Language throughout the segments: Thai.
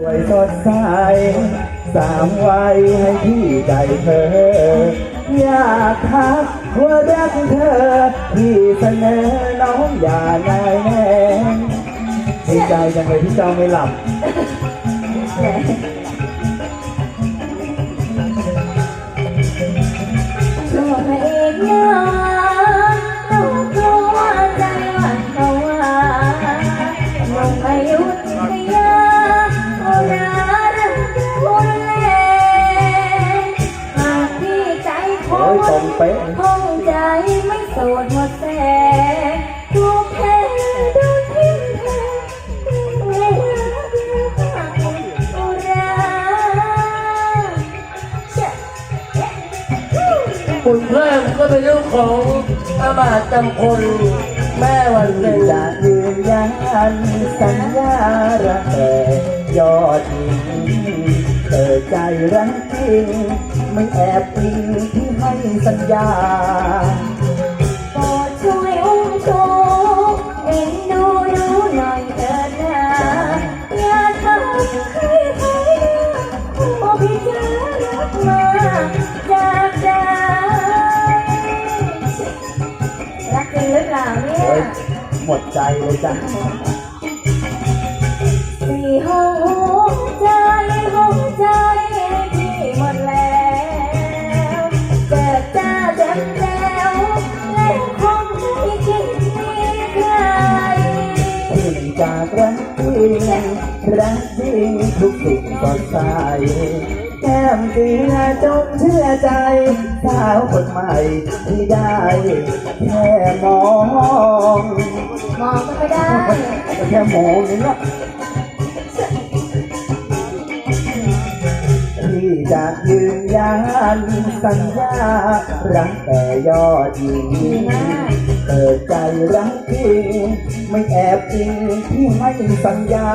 สวยสดใสสามวัยให้พี่ได้เธอ อยากทักว่ารักเธอ พี่เสนอน้องอย่านายแน่ดีใจจังเลยที่เจ้าไม่หลับ อ้ยตรงเป๊ะคงใจไม่โสดหมดแสถูกแพ้โดนทิ้งแพ้โอราคุณเพิ่มก็เป็นลูกของอามาตย์จำคน แม่วันเพ็ญจะยืนยันสัญญารักแต่ยอดหญิงเธอใจรักจริงไม่แอบอิงที่ ให้สัญญาโปรดช่วยอุ้มชูเอ็นดูรู้หน่อยเถิดนะอย่าทำให้ใครโอ้พี่จะรักมาจากใจรักจริงหรือเปล่าเนี่ยยหมดใจเลยจ้ะ สี่ห้อง จากรักจริงรักจริงทุกสิ่งสดใสแก้มสียจงเชื่อใจสาวคนใหม่ที่ได้แค่มองมองก็ไม่ได้แค่มองนี่นะที่จะยืนยันสัญญารักแต่ยอดหญิง เปิดใจรักจริงไม่แอบจริงที่ไม่สัญญา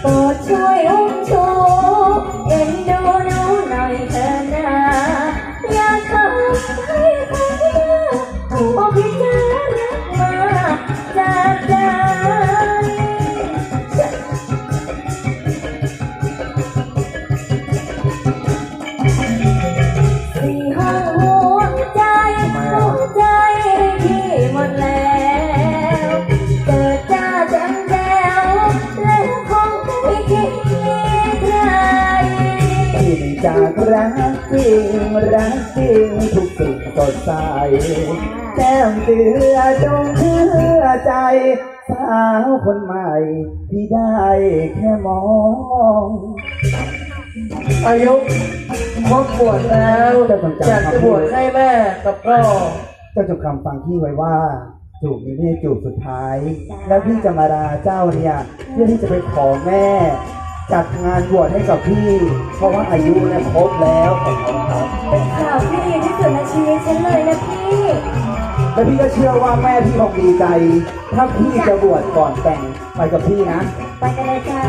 โปรดช่วยอุ้มชูเอ็นดู จากรักจริงรักจริงทุกสิ่งสดใสแก้มเตือจงเชื่อใจ สาวคนใหม่ที่ได้แค่มอง อายุครบบวชแล้วอยากจะบวชให้แม่กับพ่อเจ้าจงคำฟังพี่ไว้ว่า จูบนี้ไม่ใช่จูบสุดท้าย แล้วพี่จะมาลาเจ้าเนี่ยเพื่อที่จะไปขอแม่ จัดงานบวชให้กับพี่ เพราะว่าอายุเนี่ยครบแล้วของเขาครับเป็นข่าวที่ดีที่สุดในชีวิตฉันเลยนะพี่ แล้วพี่ก็เชื่อว่าแม่พี่คงดีใจ ถ้าพี่จะบวชก่อนแต่งไปกับพี่นะ ไปกันเลยจ้า